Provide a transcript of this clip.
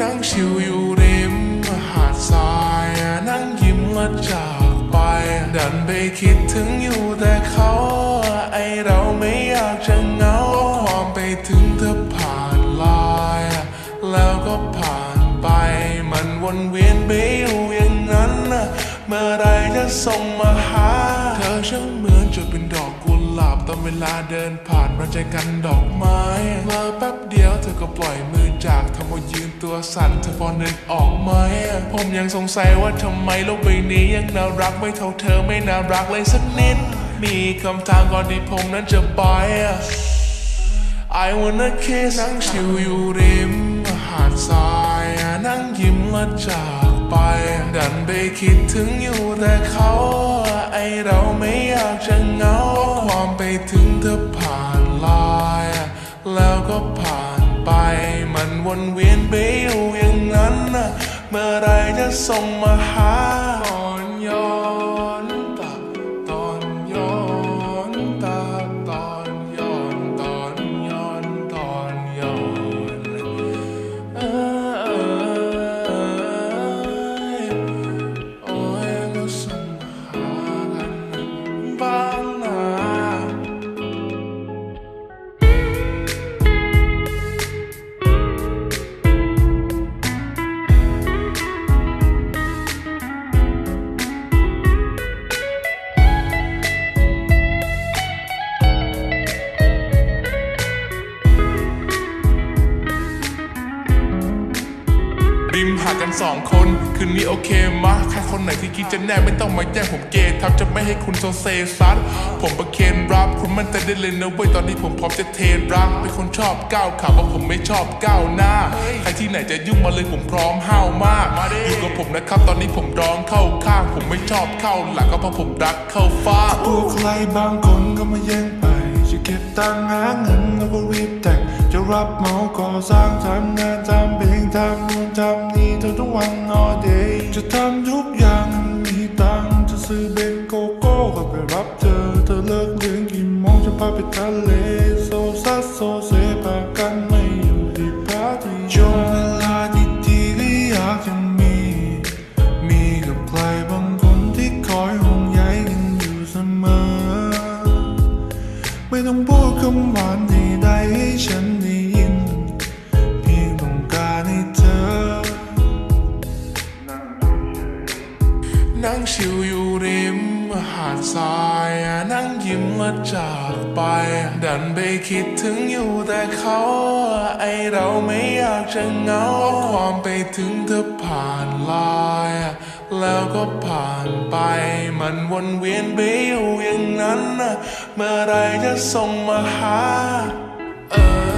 นั่งชิวอยู่ริมหาดทรายนั่งยิ้มและจากไป ดันไปคิดถึงอยู่แต่เขา ไอเราไม่อยากจะเหงาความไปถึงเธอผ่านลายแล้วก็ผ่านไป มันวนเวียนไปอยู่อย่างนั้น เมื่อไรจะส่งมาหา เธอช่างเหมือนจะเป็นดอก ตอนเวลาเดินผ่านมาใจกันดอกไม้เลอแป๊บเดียวเธอก็ปล่อยมือจากทำเอายืนตัวสั่นเธอพอนึกออกไหมผมยังสงสัยว่าทำไมโลกใบนี้ยังน่ารักไม่เท่าเธอไม่น่ารักเลยสักนิด มีคำถามก่อนที่ผมนั้นจะไป I wanna kiss นั่งชิวอยู่ริมหาดทรายนั่งยิ้มและจากไป ดันไปคิดถึงอยู่แต่เขา ไอเราไม่อยากจะเหงา ถึงเธอผ่านลายแล้วก็ผ่านไป มันวนเวียนไปอยู่อย่างนั้นนะเมื่อไรจะส่งมาหาตอนยอน ริมหากันสองคน คืนนี้โอเคมะใครคนไหนที่คิดจะแน่ไม่ต้องมาแย่งผมเกย์ทับจะไม่ให้คุณโซเซซัดผมประเคนรับคุณมันใจได้เลยนะเว้ยตอนนี้ผมพร้อมจะเทรักเป็นคนชอบก้าวขาว่าผมไม่ชอบก้าวหน้า ใครที่ไหนจะยุ่งมาเลยผมพร้อมห้าวมากอยู่กับผมนะครับตอนนี้ผมร้องเข้าข้าง ผมไม่ชอบเข้าหลังก็เพราะผมรักเข้าฟ้าตัวใครบางคนก็มาแย่งไปจะเก็บตังค์หาเงินแล้วก็รีบแต่งจะรับเหมาก่อสร้างทำงานทำเพล วัน all day จะทำทุกอย่างมีตังจะซื้อเบนโกโก้ก็ไปรับเธอ เธอเลิกเรียนกี่โมงจะพาไปทะเลโซซัสโซเซพากันไม่อยู่ที่ปาร์ตี้ช่วงเวลาดีๆก็อยากจะมี มีกับใครบางคนที่คอยห่วงใยกันอยู่เสมอ ไม่ต้องพูดคำหวานใดๆให้ฉันด้ ดทรายนั่งยิ้มและจากไป ดันไปคิดถึงอยู่แต่เขา ไอเราไม่อยากจะเหงาความไปถึงเธอผ่านลายแล้วก็ผ่านไป มันวนเวียนไปอยู่อย่างนั้น เมื่อไรจะส่งมาหา เออ